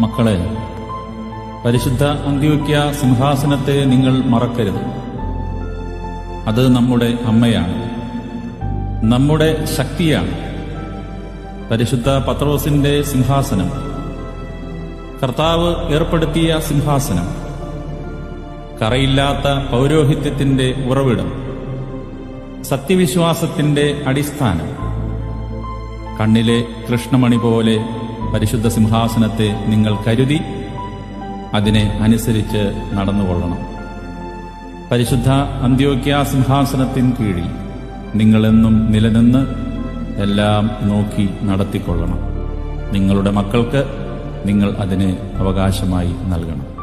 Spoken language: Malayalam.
മക്കളെ പരിശുദ്ധ അന്ത്യോക്യ സിംഹാസനത്തെ നിങ്ങൾ മറക്കരുത്. അത് നമ്മുടെ അമ്മയാണ്. നമ്മുടെ ശക്തിയാണ്. പരിശുദ്ധ പത്രോസിന്റെ സിംഹാസനം. കർത്താവ് ഏർപ്പെടുത്തിയ സിംഹാസനം. കറയില്ലാത്ത പൗരോഹിത്യത്തിന്റെ ഉറവിടം. സത്യവിശ്വാസത്തിന്റെ അടിസ്ഥാനം. കണ്ണിലെ കൃഷ്ണമണി പോലെ പരിശുദ്ധ സിംഹാസനത്തെ നിങ്ങൾ കരുതി അതിനെ അനുസരിച്ച് നടന്നുകൊള്ളണം. പരിശുദ്ധ അന്ത്യോക്യ സിംഹാസനത്തിൻ കീഴിൽ നിങ്ങളെന്നും നിലനിന്ന് എല്ലാം നോക്കി നടത്തിക്കൊള്ളണം. നിങ്ങളുടെ മക്കൾക്ക് നിങ്ങൾ അതിനെ അവകാശമായി നൽകണം.